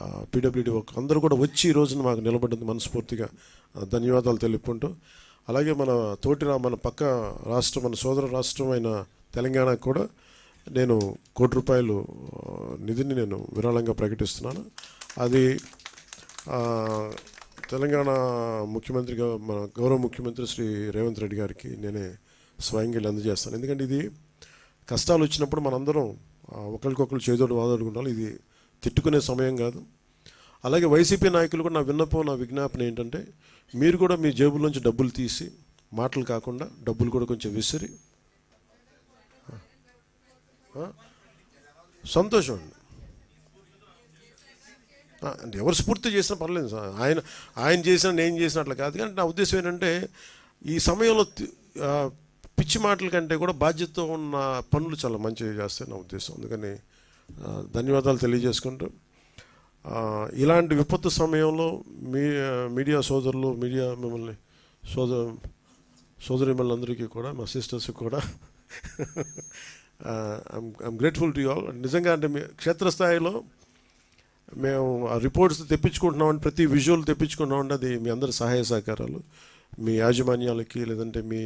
PWD work అందరూ కూడా వచ్చి ఈ రోజున మాకు నిలబడింది మనస్ఫూర్తిగా. ధన్యవాదాలు తెలుపుకుంటూ. అలాగే మన తోటి మన పక్క రాష్ట్రం మన సోదర రాష్ట్రం అయిన తెలంగాణకు కూడా నేను కోటి రూపాయలు నిధిని నేను విరాళంగా ప్రకటిస్తున్నాను. అది తెలంగాణ ముఖ్యమంత్రిగా మన గౌరవ ముఖ్యమంత్రి శ్రీ రేవంత్ రెడ్డి గారికి నేనే స్వయంగా వెళ్ళి అందజేస్తాను. ఎందుకంటే ఇది కష్టాలు వచ్చినప్పుడు మనందరం ఒకరికొకరు చేదోడు వాదోడుకుంటాం ఇది తిట్టుకునే సమయం కాదు. అలాగే వైసీపీ నాయకులు కూడా నా విన్నపం నా విజ్ఞాపన ఏంటంటే మీరు కూడా మీ జేబులోంచి డబ్బులు తీసి మాటలు కాకుండా డబ్బులు కూడా కొంచెం విసిరి సంతోషం అండి. అంటే ఎవరు స్ఫూర్తి చేసినా పర్లేదు సార్ ఆయన ఆయన చేసిన నేను చేసిన అట్లా కాదు. కానీ నా ఉద్దేశం ఏంటంటే ఈ సమయంలో పిచ్చి మాటల కంటే కూడా బాధ్యతతో ఉన్న పనులు చాలా మంచిగా చేస్తాయి నా ఉద్దేశం. అందుకని ధన్యవాదాలు తెలియజేసుకుంటూ ఇలాంటి విపత్తు సమయంలో మీ మీడియా సోదరులు మీడియా మిమ్మల్ని సోదర అందరికీ కూడా మా సిస్టర్స్కి కూడా I'm grateful to you all. నిజంగా అంటే మీ క్షేత్రస్థాయిలో మేము ఆ రిపోర్ట్స్ తెప్పించుకుంటున్నామంటే ప్రతి విజువల్ తెప్పించుకుంటున్నామంటే అది మీ అందరి సహాయ సహకారాలు. మీ యాజమాన్యాలకి లేదంటే మీ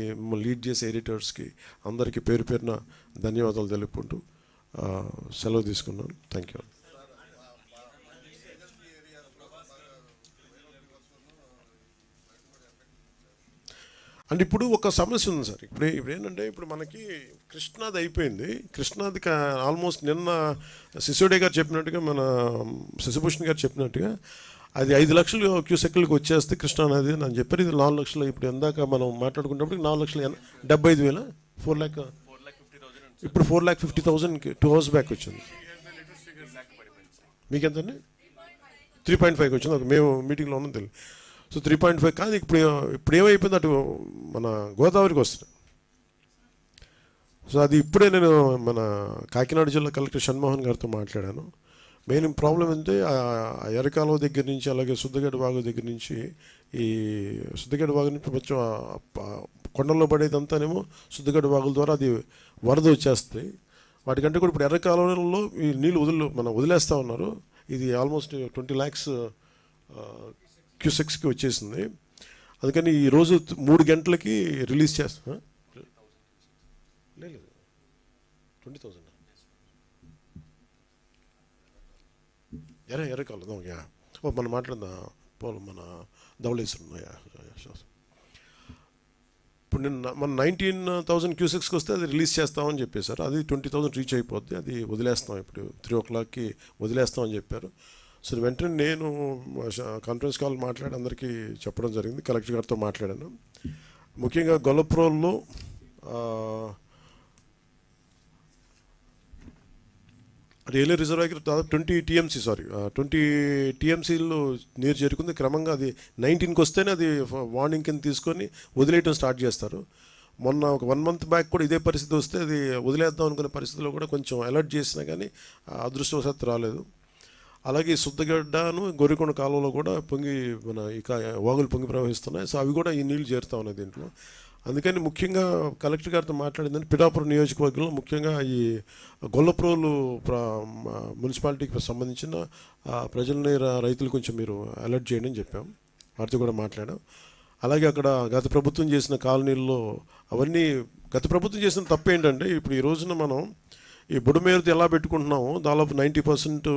లీడ్ చేసే ఎడిటర్స్కి అందరికీ పేరు పేరున ధన్యవాదాలు తెలుపుకుంటూ సెలవు తీసుకున్నాను. థ్యాంక్ యూ అంటే ఇప్పుడు ఒక సమస్య ఉంది సార్. ఇప్పుడు ఇప్పుడు ఏంటంటే ఇప్పుడు మనకి కృష్ణాది అయిపోయింది. కృష్ణాది ఆల్మోస్ట్ నిన్న శిశుడే గారు చెప్పినట్టుగా మన శశిభూషణ్ గారు చెప్పినట్టుగా అది ఐదు లక్షలు క్యూసెక్లకు వచ్చేస్తే కృష్ణానది అని చెప్పారు. ఇది నాలుగు లక్షలు ఇప్పుడు ఎందాక మనం మాట్లాడుకున్నప్పుడు నాలుగు లక్షలు డెబ్బై ఐదు వేల ఫోర్ ల్యాక్ ఇప్పుడు ఫోర్ ల్యాక్ ఫిఫ్టీ థౌసండ్కి టూ అవర్స్ బ్యాక్ వచ్చింది. మీకు ఎంతండి త్రీ పాయింట్ ఫైవ్కి వచ్చింది. అది మేము మీటింగ్లో ఉన్నాం తెలియదు సో త్రీ పాయింట్ ఫైవ్ కానీ ఇప్పుడు ఇప్పుడు ఏమైపోయింది అటు మన గోదావరికి వస్తుంది సో అది ఇప్పుడే నేను మన కాకినాడ జిల్లా కలెక్టర్ షణ్మోహన్ గారితో మాట్లాడాను. మెయిన్ ప్రాబ్లం అంటే ఆ దగ్గర నుంచి అలాగే శుద్ధగడ్డ వాగు దగ్గర నుంచి ఈ శుద్ధగడ్డ వాగు నుంచి కొంచెం కొండల్లో పడేదంతానేమో శుద్ధగడ్డ వాగుల ద్వారా అది వరద వచ్చేస్తుంది. వాటికంటే కూడా ఇప్పుడు ఎర్రకాలంలో ఈ నీళ్ళు వదిలి మనం వదిలేస్తూ ఉన్నారు. ఇది ఆల్మోస్ట్ ట్వంటీ ల్యాక్స్ క్యూసెక్స్కి వచ్చేసింది. అందుకని ఈ రోజు మూడు గంటలకి రిలీజ్ చేస్తా లేదు. Twenty thousand. ఎర్ర ఎర్రకాలం యా ఓ మనం మాట్లాడిందా. పోలం మన ధవళేశ్వరం యా ఇప్పుడు నిన్న మన నైన్టీన్ థౌసండ్ క్యూసెక్స్కి వస్తే అది రిలీజ్ చేస్తామని చెప్పేశారు. అది ట్వంటీ థౌసండ్ రీచ్ అయిపోద్ది. అది వదిలేస్తాం ఇప్పుడు. త్రీ ఓ క్లాక్కి వదిలేస్తామని చెప్పారు. సో వెంటనే నేను కాన్ఫరెన్స్ కాల్ మాట్లాడి అందరికీ చెప్పడం జరిగింది. కలెక్టర్ గారితో మాట్లాడాను. ముఖ్యంగా గొల్లప్రోల్లో రైల్వే దగ్గర దాదాపు ట్వంటీ టీఎంసీ సారీ ట్వంటీ టీఎంసీలు నీరు చేరుకుంది. క్రమంగా అది నైన్టీన్కి వస్తేనే అది వార్నింగ్ కింద తీసుకొని వదిలేయటం స్టార్ట్ చేస్తారు. మొన్న ఒక వన్ మంత్ బ్యాక్ కూడా ఇదే పరిస్థితి వస్తే అది వదిలేద్దాం అనుకునే పరిస్థితిలో కూడా కొంచెం అలర్ట్ చేసినా కానీ అదృష్టవశాత్తు రాలేదు. అలాగే సుద్దగడ్డను శుద్ధగడ్డను గొర్రెకొండ కాలువలో కూడా పొంగి మన ఇక వాగులు పొంగి ప్రవహిస్తున్నాయి. సో అవి కూడా ఈ నీళ్ళు చేరుతా ఉన్నాయి దీంట్లో. అందుకని ముఖ్యంగా కలెక్టర్ గారితో మాట్లాడిందని పిఠాపురం నియోజకవర్గంలో ముఖ్యంగా ఈ గొల్లప్రోలు మున్సిపాలిటీకి సంబంధించిన ప్రజలని ప్రజల్ని రైతులు కొంచెం మీరు అలర్ట్ చేయండి అని చెప్పాం. వారితో కూడా మాట్లాడాం. అలాగే అక్కడ గత ప్రభుత్వం చేసిన కాలనీల్లో అవన్నీ గత ప్రభుత్వం చేసిన తప్పు ఏంటంటే ఇప్పుడు ఈ రోజున మనం ఈ బుడమేరుతో ఎలా పెట్టుకుంటున్నామో దాదాపు నైంటీ పర్సెంట్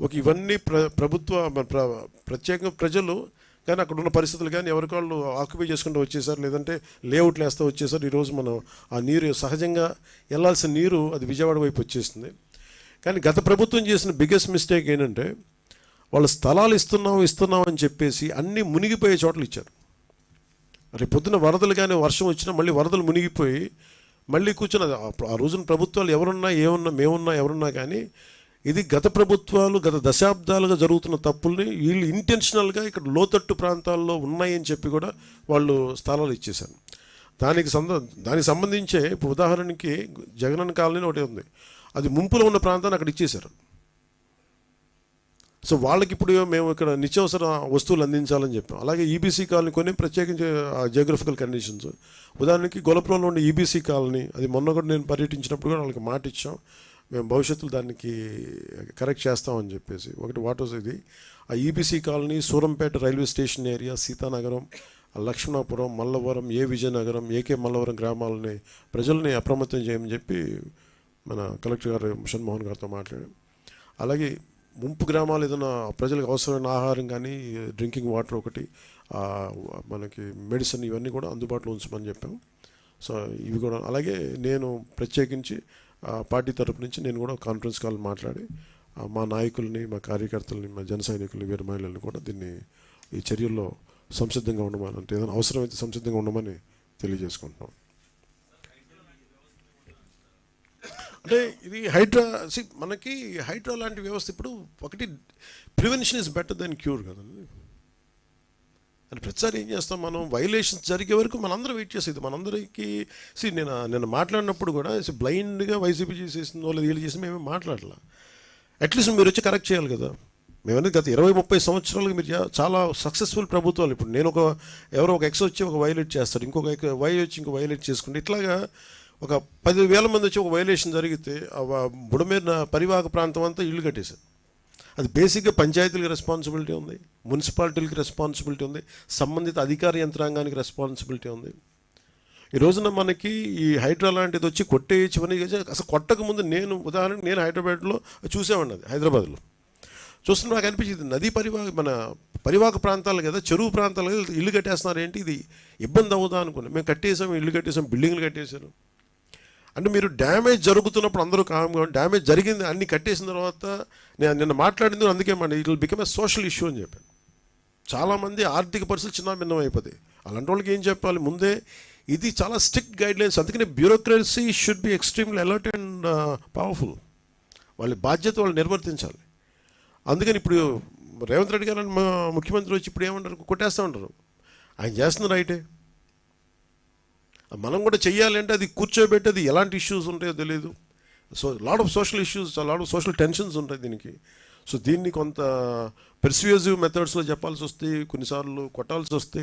ఒక ఇవన్నీ ప్ర ప్రభుత్వ ప్ర ప్రత్యేకంగా ప్రజలు కానీ అక్కడ ఉన్న పరిస్థితులు కానీ ఎవరికాళ్ళు ఆక్యుపై చేసుకుంటూ వచ్చేసారు లేదంటే లేఅవుట్లు వేస్తూ వచ్చేసారు. ఈరోజు మనం ఆ నీరు సహజంగా వెళ్ళాల్సిన నీరు అది విజయవాడ వైపు వచ్చేస్తుంది కానీ గత ప్రభుత్వం చేసిన బిగ్గెస్ట్ మిస్టేక్ ఏంటంటే వాళ్ళు స్థలాలు ఇస్తున్నాం ఇస్తున్నాం అని చెప్పేసి అన్నీ మునిగిపోయే చోట్ల ఇచ్చారు. రేపు పొద్దున వరదలు కానీ వర్షం వచ్చినా మళ్ళీ వరదలు మునిగిపోయి మళ్ళీ కూర్చుని ఆ- ఆ రోజున ప్రభుత్వాలు ఎవరున్నా ఏమున్నా మేమున్నా ఎవరున్నా కానీ ఇది గత ప్రభుత్వాలు గత దశాబ్దాలుగా జరుగుతున్న తప్పుల్ని వీళ్ళు ఇంటెన్షనల్గా ఇక్కడ లోతట్టు ప్రాంతాల్లో ఉన్నాయని చెప్పి కూడా వాళ్ళు స్థలాలు ఇచ్చేశారు. దానికి సంద దానికి సంబంధించే ఇప్పుడు ఉదాహరణకి జగనన్న కాలనీ ఒకటి ఉంది. అది ముంపులో ఉన్న ప్రాంతాన్ని అక్కడ ఇచ్చేశారు. సో వాళ్ళకి ఇప్పుడు మేము ఇక్కడ నిత్యావసర వస్తువులు అందించాలని చెప్పాం. అలాగే ఈబీసీ కాలనీ కొన్ని ప్రత్యేకించి జియోగ్రఫికల్ కండిషన్స్ ఉదాహరణకి గొలపురంలో ఉండే ఈబీసీ కాలనీ అది మొన్న కూడా నేను పర్యటించినప్పుడు కూడా వాళ్ళకి మాట ఇచ్చాం మేము భవిష్యత్తులో దానికి కరెక్ట్ చేస్తామని చెప్పేసి. ఒకటి వాటర్ ఇది? ఆ EBC colony Surampeta railway station area Seethanagaram Lakshmanapuram Mallavaram A Vizianagaram AK Mallavaram గ్రామాలని ప్రజల్ని అప్రమత్తం చేయమని చెప్పి మన కలెక్టర్ గారు మోహన్ గారితో మాట్లాడాం. అలాగే ముంపు గ్రామాలు ఏదైనా ప్రజలకు అవసరమైన ఆహారం కానీ డ్రింకింగ్ వాటర్ ఒకటి మనకి మెడిసిన్ ఇవన్నీ కూడా అందుబాటులో ఉంచమని చెప్పాం. సో ఇవి కూడా. అలాగే నేను ప్రత్యేకించి పార్టీ తరపు నుంచి నేను కూడా కాన్ఫరెన్స్ కాల్ మాట్లాడి మా నాయకుల్ని మా కార్యకర్తల్ని మా జన సైనికుల్ని వీర మహిళల్ని కూడా దీన్ని ఈ చర్యల్లో సంసిద్ధంగా ఉండమని అంటే ఏదైనా అవసరమైతే సంసిద్ధంగా ఉండమని తెలియజేసుకుంటున్నాం. అంటే ఇది హైడ్రా మనకి హైడ్రా లాంటి వ్యవస్థ ఇప్పుడు ఒకటి prevention is better than cure కదండి. అని ప్రతిసారి ఏం చేస్తాం మనం? వైలేషన్స్ జరిగే వరకు మనందరం వెయిట్ చేసేది. మనందరికీ సి నేను నేను మాట్లాడినప్పుడు కూడా బ్లైండ్గా వైసీపీ చేసేసిందో లేదు వీళ్ళు చేసి మేమే మాట్లాడలా. అట్లీస్ట్ మీరు వచ్చి కరెక్ట్ చేయాలి కదా. మేమనేది గత ఇరవై ముప్పై సంవత్సరాలుగా మీరు చాలా సక్సెస్ఫుల్ ప్రభుత్వాలు. ఇప్పుడు నేను ఒక ఎవరో ఒక ఎక్స్ వచ్చి ఒక వైలేట్ చేస్తాడు ఇంకొక వై వచ్చి ఇంకో వైలేట్ చేసుకుంటే ఇట్లాగా ఒక పది వేల మంది వచ్చి ఒక వైలేషన్ జరిగితే ఆ బుడమేరిన పరివాహక ప్రాంతం అంతా ఇల్లు కట్టేశారు. అది బేసిక్గా పంచాయతీలకు రెస్పాన్సిబిలిటీ ఉంది. మున్సిపాలిటీలకి రెస్పాన్సిబిలిటీ ఉంది. సంబంధిత అధికార యంత్రాంగానికి రెస్పాన్సిబిలిటీ ఉంది. ఈ రోజున మనకి ఈ హైడ్రా లాంటిది వచ్చి కొట్టేయచ్చని అసలు కొట్టక ముందు నేను ఉదాహరణకు నేను హైదరాబాద్లో చూసేవాడిని అది హైదరాబాద్లో. చూస్తున్న నాకు అనిపించింది నదీ పరివాహ మన పరివాహక ప్రాంతాలు కదా చెరువు ప్రాంతాలు కదా ఇల్లు కట్టేస్తున్నారు. ఏంటి ఇది? ఇబ్బంది అవుదా అనుకున్నాను మేము కట్టేసాం ఇల్లు కట్టేసాం బిల్డింగ్లు కట్టేశారు. అంటే మీరు డ్యామేజ్ జరుగుతున్నప్పుడు అందరూ కామ్గా డ్యామేజ్ జరిగింది అన్ని కట్టేసిన తర్వాత నేను నిన్న మాట్లాడింది అందుకే మన it will become a social issue అని చెప్పాను. చాలామంది ఆర్థిక పరిస్థితులు చిన్న భిన్నం అయిపోతాయి. అలాంటి వాళ్ళకి ఏం చెప్పాలి? ముందే ఇది చాలా స్ట్రిక్ట్ గైడ్లైన్స్. అందుకనే bureaucracy should be extremely alert and powerful. వాళ్ళ బాధ్యత వాళ్ళు నిర్వర్తించాలి. అందుకని ఇప్పుడు రేవంత్ రెడ్డి గారు మా ముఖ్యమంత్రి వచ్చి ఇప్పుడు ఏమంటారు? కొట్టేస్తూ ఉంటారు. ఆయన చేస్తున్న రైటే. మనం కూడా చేయాలంటే అది కూర్చోబెట్టి అది ఎలాంటి ఇష్యూస్ ఉంటాయో తెలియదు so lot of social issues lot of social tensions ఉంటాయి దీనికి. సో దీన్ని కొంత పెర్స్యూజివ్ మెథడ్స్లో చెప్పాల్సి వస్తే కొన్నిసార్లు కొట్టాల్సి వస్తే